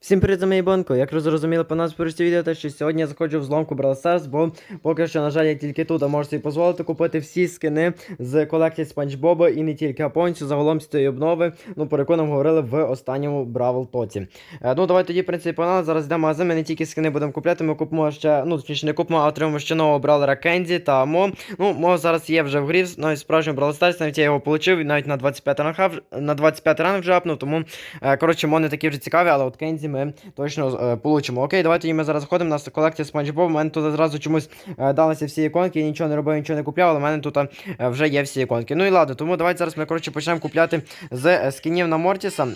Всім привіт, за моєю бонко. Як ви зрозуміли по нас перші відео, те, що сьогодні я заходжу в зломку Brawl Stars, бо поки що, на жаль, я тільки тут а можу собі дозволити купити всі скини з колекції Спанч Боба і не тільки, а загалом з цієї обнови. Ну, про яку нам говорили в останньому Бравл Тоці. Е, ну, давай тоді, в принципі, погнали. Зараз йдемо магазин, ми не тільки скини будемо купляти, ми купимо ще, ну, точніше, не купимо, а отримаємо ще нового бравлера Кенді та Мо. Ну, Мо зараз є вже в грі, навіть справжній Brawl Stars, навіть я його отримав, і навіть на 25 ранг, на 25 ранг вже апнув, тому, е, коротше, Мо не такі вже цікаві, але от Кенді ми точно е, получимо. Окей, давайте тоді ми зараз ходимо. У нас колекція Боб. У мене тут зразу чомусь е, далися всі іконки, я нічого не робив, нічого не купляв, але в мене тут е, вже є всі іконки. Ну і ладно, тому давайте зараз ми коротше почнемо купляти з скінів на Мортіса.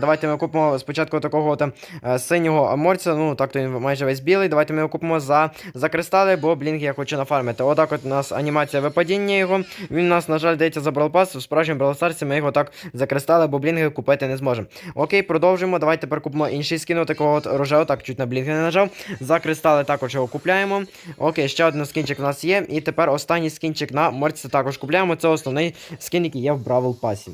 Давайте ми купимо спочатку такого е, синього Мортіса, ну так то він майже весь білий. Давайте ми його купимо за, за кристали, бо блінг я хочу нафармити. Отак от у нас анімація випадіння його. Він у нас, на жаль, дається за бралпас. В справжньому бралстарці ми його так за кристали, бо блінги купити не зможемо. Окей, продовжуємо. Давайте тепер купимо інший скін, такого от рожевого, так чуть на блінки не нажав. За кристали також його купляємо. Окей, ще один скінчик у нас є. І тепер останній скінчик на морці також купляємо. Це основний скін, який є в Бравл Пасі.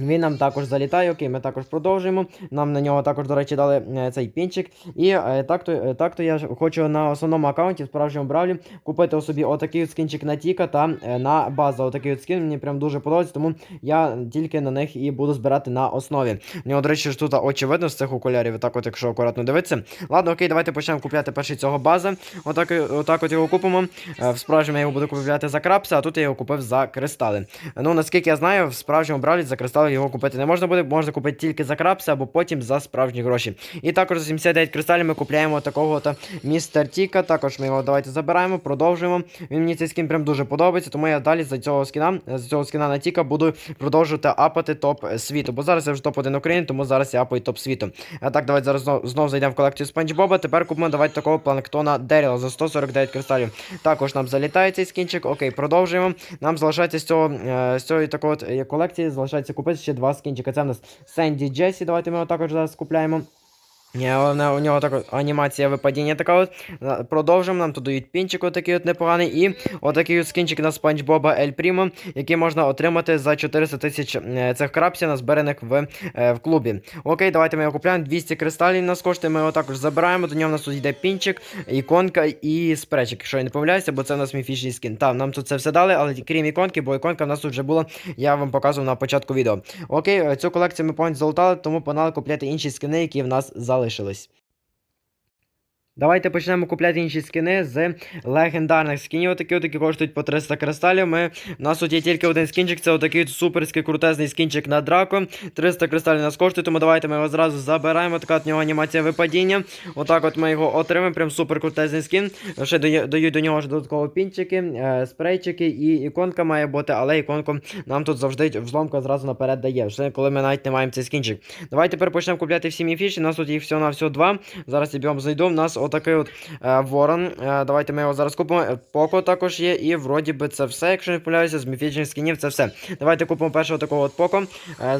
Він нам також залітає, окей, ми також продовжуємо. Нам на нього також, до речі, дали е, цей пінчик. І е, так то е, так то я хочу на основному аккаунті, в справжньому бравлі, купити собі отакий от скінчик на Тіка та на базу. Отакий от скін. Мені прям дуже подобається, тому я тільки на них і буду збирати на основі. У до речі, тут очевидно з цих окулярів, так от, якщо акуратно дивитися. Ладно, окей, давайте почнемо купляти перший цього бази. Отак, отак от його купимо. В справжньому я його буду купляти за крапси, а тут я його купив за кристали. Ну, наскільки я знаю, в справжньому бравлі за кристали його купити не можна буде, можна купити тільки за крапси або потім за справжні гроші. І також за 79 кристалів ми купляємо такого то містер Тіка. Також ми його давайте забираємо, продовжуємо. Він мені цей скін прям дуже подобається, тому я далі за цього скіна, з цього скіна на Тіка буду продовжувати апати топ світу. Бо зараз я вже топ-1 України, тому зараз я апаю топ світу. А так, давайте зараз знов, знов зайдемо в колекцію Спанч Боба. Тепер купимо давайте такого планктона Деріла за 149 кристалів. Також нам залітає цей скінчик. Окей, продовжуємо. Нам залишається з цього е, з цієї такої е, колекції, залишається купити ще два скінчика. Це в нас Сенді Джесі. Давайте ми його також зараз купляємо. Ні, Головне, у нього так анімація випадіння така от. Продовжимо, нам тут дають пінчик отакий от непоганий. І отакий от скінчик на Спанч Боба Ель Прімо, який можна отримати за 400 тисяч е, цих крапсів, назберених в, е, в клубі. Окей, давайте ми його купляємо. 200 кристалів нас коштує, ми його також забираємо. До нього в нас тут йде пінчик, іконка і спречик, якщо я не помиляюся, бо це у нас міфічний скін. Так, нам тут це все дали, але крім іконки, бо іконка в нас тут вже була, я вам показував на початку відео. Окей, е, цю колекцію ми повністю залутали, тому погнали купляти інші скини, які в нас залишились. Давайте почнемо купляти інші скини з легендарних скінів. Отакі отакі коштують по 300 кристалів. Ми... У нас тут є тільки один скінчик, це отакий суперський крутезний скінчик на драко. 300 кристалів нас коштує, тому давайте ми його зразу забираємо. Така от нього анімація випадіння. Отак от ми його отримаємо. Прям супер крутезний скін. Ще даю, даю до нього ж додатково пінчики, е, спрейчики і іконка має бути, але іконку нам тут завжди взломка зразу наперед дає. Вже коли ми навіть не маємо цей скінчик. Давайте тепер почнемо купляти всі міфіші. У нас тут їх всього на всього два. Зараз я бігом зайду. У нас отакий от е, ворон. Е, давайте ми його зараз купимо. Е, Поко також є. І вроді би це все, якщо не помиляюся, з міфічних скінів це все. Давайте купимо першого такого от поко.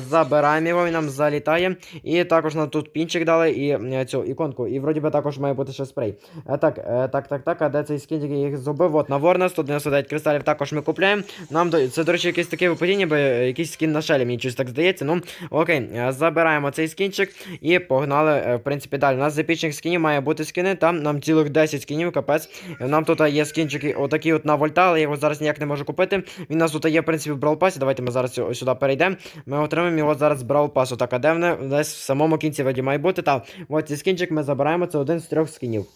Забираємо його, він нам залітає. І також нам тут пінчик дали і цю іконку. І вроді би також має бути ще спрей. Так, так, так, так. А де цей скін, який їх зробив? От на ворона, 199 кристалів також ми купляємо. Нам. Це, до речі, якесь таке випадіння, бо якийсь скін на шелі, мені щось так здається. Ну, окей, забираємо цей скінчик і погнали, в принципі, далі. У нас з епічних скінів має бути скини, там нам цілих 10 скінів, капець. Нам тут є скінчики отакі от на вольта, але я його зараз ніяк не можу купити. Він у нас тут є, в принципі, в Бравл Давайте ми зараз сюди перейдемо. Ми отримаємо його зараз з бралпасу. Так, а де в десь в самому кінці воді має бути. Та, ось цей скінчик ми забираємо, це один з трьох скінів.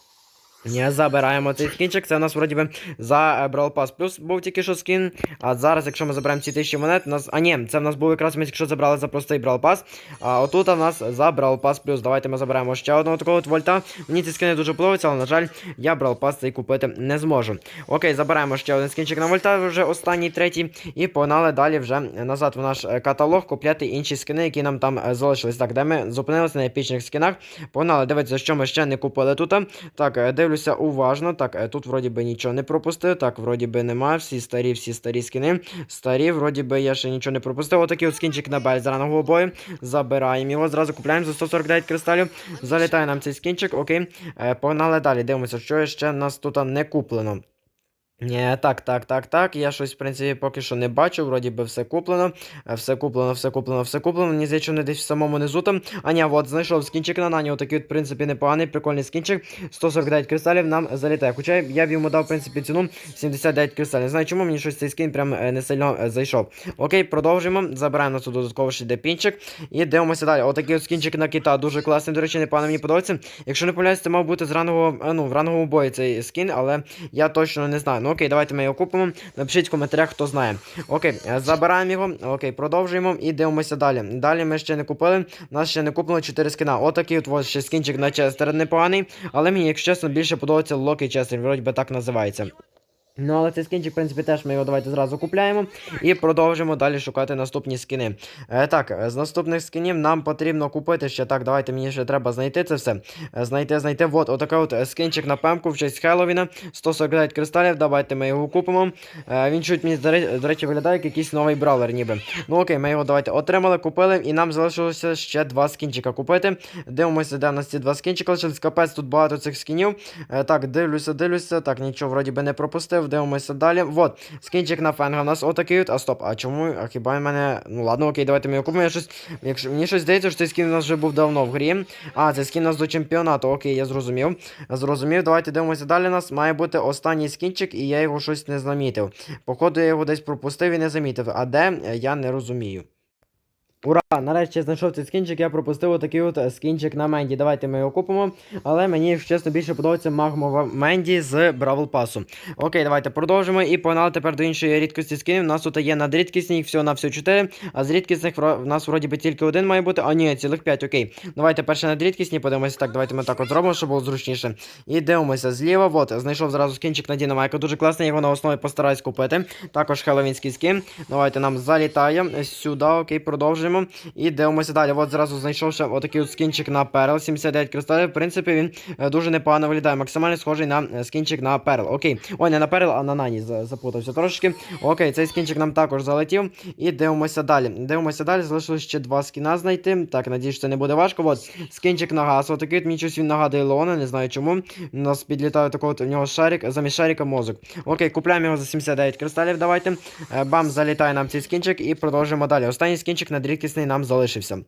Не забираємо цей скінчик, це у нас вроді би за Brawl Pass плюс був тільки що скін. А зараз, якщо ми заберемо ці тисячі монет, у нас. А ні, це в нас був якраз ми тільки що забрали за простий Brawl Pass. А отут у нас за Brawl Pass плюс. Давайте ми заберемо ще одного такого от вольта. Мені ці скини дуже подобаються, але, на жаль, я Brawl Pass цей купити не зможу. Окей, забираємо ще один скінчик на вольта, вже останній третій. І погнали далі вже назад в наш е, каталог купляти інші скини, які нам там е, залишились. Так, де ми зупинилися на епічних скінах. Погнали, дивіться, що ми ще не купили тут. Так, е, дивлюся. Дивлюся уважно. Так, е, тут вроді би нічого не пропустив. Так, вроді би немає. Всі старі, всі старі скини. Старі, вроді би я ще нічого не пропустив. Отакий от скінчик на бель з раного бою. Забираємо його. Зразу купляємо за 149 кристалів. Залітає нам цей скінчик. Окей. Е, погнали далі. Дивимося, що ще нас тут не куплено. Ні, так, так, так, так. Я щось, в принципі, поки що не бачу. Вроді би все куплено. Е, Все куплено, все куплено, все куплено. Здається, що не десь в самому низу там. А ні, от знайшов скінчик на нані. Отакий, от, в принципі, непоганий, прикольний скінчик. 149 кристалів нам залітає. Хоча я б йому дав, в принципі, ціну 79 кристалів. Не знаю, чому мені щось цей скін прям е, не сильно е, зайшов. Окей, продовжуємо. Забираємо тут додатково ще йде пінчик. І дивимося далі. Отакий от скінчик на кита. Дуже класний, до речі, непогано мені подобається. Якщо не помиляюсь, це мав бути з рангового, ну, в ранговому бою цей скін, але я точно не знаю. Окей, давайте ми його купимо. Напишіть в коментарях, хто знає. Окей, е, забираємо його. Окей, продовжуємо і дивимося далі. Далі ми ще не купили. Нас ще не купили 4 скина. Отакий от ось ще скінчик на Честер непоганий. Але мені, якщо чесно, більше подобається Локі Честер, вроді би так називається. Ну, але цей скінчик, в принципі, теж ми його давайте зразу купляємо і продовжимо далі шукати наступні скини. Е, так, е, з наступних скинів нам потрібно купити ще так. Давайте мені ще треба знайти це все. Е, знайти, знайти. Вот, отакий от е, скінчик на пемку в честь Хеллоуіна. 149 кристалів. Давайте ми його купимо. Е, він чуть мені, до речі, виглядає як якийсь новий бравлер, ніби. Ну окей, ми його давайте отримали, купили, і нам залишилося ще два скінчика купити. Дивимося, де у нас ці два скінчика лишились. Капець, тут багато цих скінів. Е, так, дивлюся, дивлюся. Так, нічого вроді би не пропустив. Дивимося далі. Вот, скінчик на фенга у нас отакий от. А стоп, а чому? А хіба в мене. Ну ладно, окей, давайте ми купимо. Я щось. Якщо мені щось здається, що цей скін у нас вже був давно в грі. А, це скін у нас до чемпіонату. Окей, я зрозумів. Зрозумів. Давайте дивимося далі. У нас має бути останній скінчик, і я його щось не замітив. Походу, я його десь пропустив і не замітив. А де я не розумію. Ура! Нарешті знайшов цей скінчик, я пропустив отакий от е, скінчик на Менді. Давайте ми його купимо. Але мені, чесно, більше подобається магмова Менді з Бравл Пасу. Окей, давайте продовжимо і погнали тепер до іншої рідкості скінів. У нас тут є надрідкісні, їх всього на всього 4, а з рідкісних в нас вроді би тільки один має бути. А ні, цілих 5, окей. Давайте перше надрідкісні, подивимося. Так, давайте ми так от зробимо, щоб було зручніше. І дивимося зліва. Вот, знайшов зразу скінчик на Дінамайка. Дуже класний, його на основі постараюсь купити. Також хеллоуінський скін. Давайте нам залітає сюди, окей, продовжуємо. І дивимося далі. От зразу знайшов ще отакий от скінчик на Перл. 79 кристалів. В принципі, він е, дуже непогано виглядає. Максимально схожий на е, скінчик на Перл. Окей. Ой, не на Перл, а на Нані запутався трошечки. Окей, цей скінчик нам також залетів. І дивимося далі. Дивимося далі. Залишилось ще два скіна знайти. Так, надіюсь, це не буде важко. От скінчик на газ. Отакий от мені щось він нагадує Леона, не знаю чому. У нас підлітає такий от у нього шарик, замість шарика мозок. Окей, купляємо його за 79 кристалів. Давайте. Е, Бам, залітає нам цей скінчик і продовжуємо далі. Останній скінчик надрідкісний нам залишився.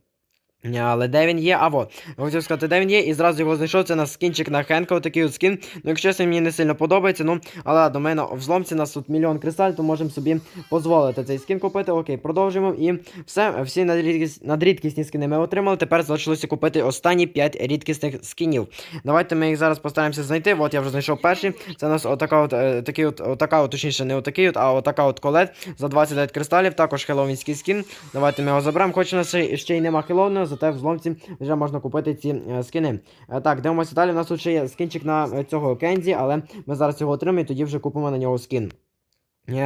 Ні, Але де він є? А вот. Хотів сказати, де він є, і зразу його знайшов. Це на скінчик на Хенка, отакий от скін. Ну, якщо чесно, мені не сильно подобається. Ну, але у мене в зломці нас тут мільйон кристаль, то можемо собі дозволити цей скін купити. Окей, продовжуємо. І все, всі надрідкіс... надрідкісні скини ми отримали. Тепер залишилося купити останні 5 рідкісних скінів. Давайте ми їх зараз постараємося знайти. От я вже знайшов перший. Це у нас отака от, е, такий от, отака от, точніше, не отакий от, а отака от колет за 29 кристалів. Також хеллоуінський скін. Давайте ми його заберемо. Хоч у нас ще, й нема хеллоуіна, зате в зломці вже можна купити ці е, скини. Е, так, дивимося далі. У нас тут ще є скінчик на е, цього Кензі, але ми зараз його отримаємо і тоді вже купимо на нього скін.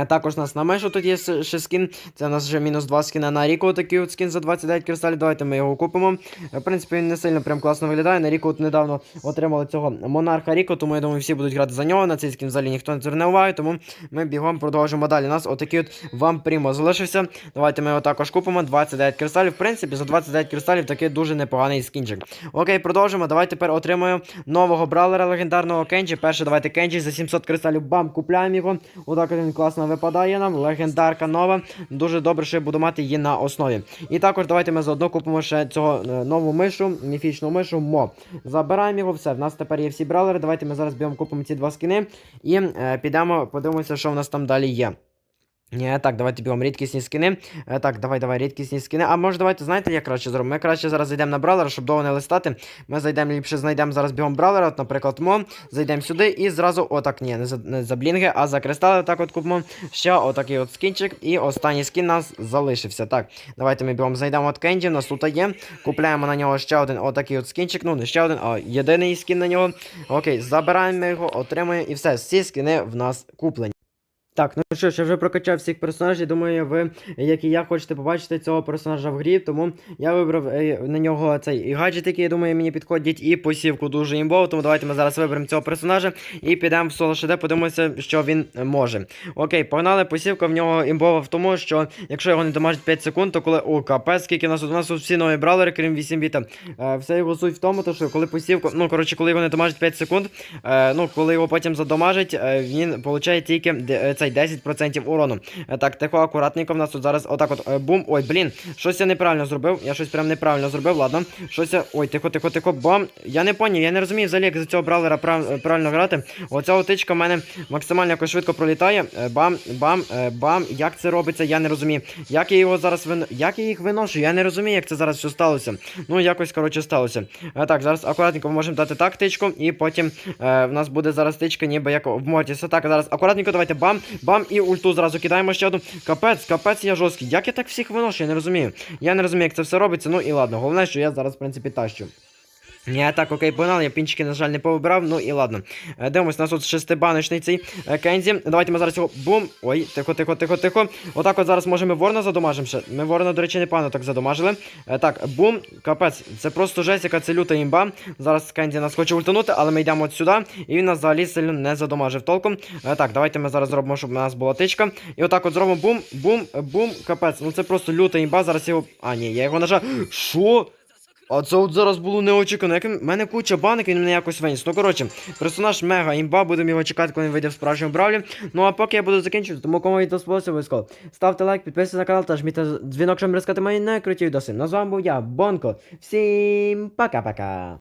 Також у нас на мешу тут є ще скін. Це у нас вже мінус 2 скіна на Ріку, такий от скін за 29 кристалів. Давайте ми його купимо. В принципі, він не сильно прям класно виглядає. На Ріку от недавно отримали цього монарха Ріко, тому я думаю, всі будуть грати за нього. На цей скін взагалі ніхто не зверне уваги, тому ми бігом продовжимо далі. У нас отакий от вам прямо залишився. Давайте ми його також купимо. 29 кристалів. В принципі, за 29 кристалів такий дуже непоганий скінчик. Окей, продовжимо. Давайте тепер отримаємо нового бравлера легендарного Кенджі. Перше, давайте Кенджі за 700 кристалів. Бам, купляємо його. Отак от він класно випадає нам. Легендарка нова. Дуже добре, що я буду мати її на основі. І також давайте ми заодно купимо ще цього е, нову мишу, міфічну мишу Мо. Забираємо його, все. В нас тепер є всі бралери. Давайте ми зараз б'ємо купимо ці два скини і е, підемо, подивимося, що в нас там далі є. Ні, так, давайте бігом рідкісні скини. Е, так, давай, давай, рідкісні скини. А може давайте, знаєте, як краще зробимо? Ми краще зараз зайдемо на бравлера, щоб довго не листати. Ми зайдемо ліпше, знайдемо зараз бігом бравлера, от, наприклад, мо. Зайдемо сюди і зразу, отак, ні, не за, не за блінги, а за кристали, так от купимо. Ще отакий от скінчик. І останній скін нас залишився. Так, давайте ми бігом зайдемо от Кенді, у нас тут є. Купляємо на нього ще один отакий от скінчик. Ну, не ще один, а єдиний скін на нього. Окей, забираємо його, отримуємо і все. Всі скини в нас куплені. Так, ну що ж, я вже прокачав всіх персонажів. Думаю, ви, як і я, хочете побачити цього персонажа в грі, тому я вибрав е, на нього цей і гаджет, який, я думаю, мені підходить, і посівку дуже імбово. Тому давайте ми зараз виберемо цього персонажа і підемо в соло ШД, подивимося, що він е, може. Окей, погнали. Посівка в нього імбова в тому, що якщо його не дамажить 5 секунд, то коли. О, капець, скільки у нас? У нас тут всі нові бравлери, крім 8 біта. Е, все його суть в тому, то, що коли посівку, ну коротше, коли його не дамажить 5 секунд, е, ну коли його потім задамажить, е, він получає тільки де- цей 10% урону. Е, так, тихо, акуратненько, в нас тут зараз отак от е, бум. Ой, блін, щось я неправильно зробив. Я щось прям неправильно зробив, ладно. Щось я. Ой, тихо, тихо, тихо, бам. Я не поняв, я не розумію взагалі, як за цього бравлера прав... е, правильно грати. Оця отичка в мене максимально якось швидко пролітає. Бам, бам, бам. Як це робиться, я не розумію. Як я його зараз вин... Як я їх виношу? Я не розумію, як це зараз все сталося. Ну, якось, коротше, сталося. Так, зараз акуратненько ми можемо дати так тичку, і потім е, в нас буде зараз тичка, ніби як в Мортіса. Так, зараз акуратненько, давайте бам, бам, і ульту зразу кидаємо ще одну. Капець, капець, я жорсткий. Як я так всіх виношу? Я не розумію. Я не розумію, як це все робиться. Ну і ладно, головне, що я зараз, в принципі, тащу. Ні, так, окей, погнали, я пінчики, на жаль, не повибирав, ну і ладно. Е, Дивимось, у нас тут шестибаночний цей е, Кензі. Давайте ми зараз його бум. Ой, тихо, тихо, тихо, тихо. Отак от зараз може ми ворона задомажимо. Ми ворона, до речі, непогано так задомажили. Е, Так, бум, капець. Це просто жесть, яка це люта імба. Зараз Кензі нас хоче ультанути, але ми йдемо от сюди, і він нас взагалі сильно не задомажив толком. Так, давайте ми зараз зробимо, щоб у нас була тичка. І отак от зробимо бум, бум, бум, капець. Ну це просто люта імба. Зараз його. А, ні, я його нажав. Що? А це от зараз було неочікано. Як в мене куча банок, він мене якось виніс. Ну коротше, персонаж мега імба, будемо його чекати, коли він вийде в справжньому бравлі. Ну а поки я буду закінчувати, тому кому відео сподобався, обов'язково. Ставте лайк, підписуйтесь на канал та жміть дзвінок, щоб не розкати мої найкруті відоси. Ну з вами був я, Бонко. Всім пока-пока.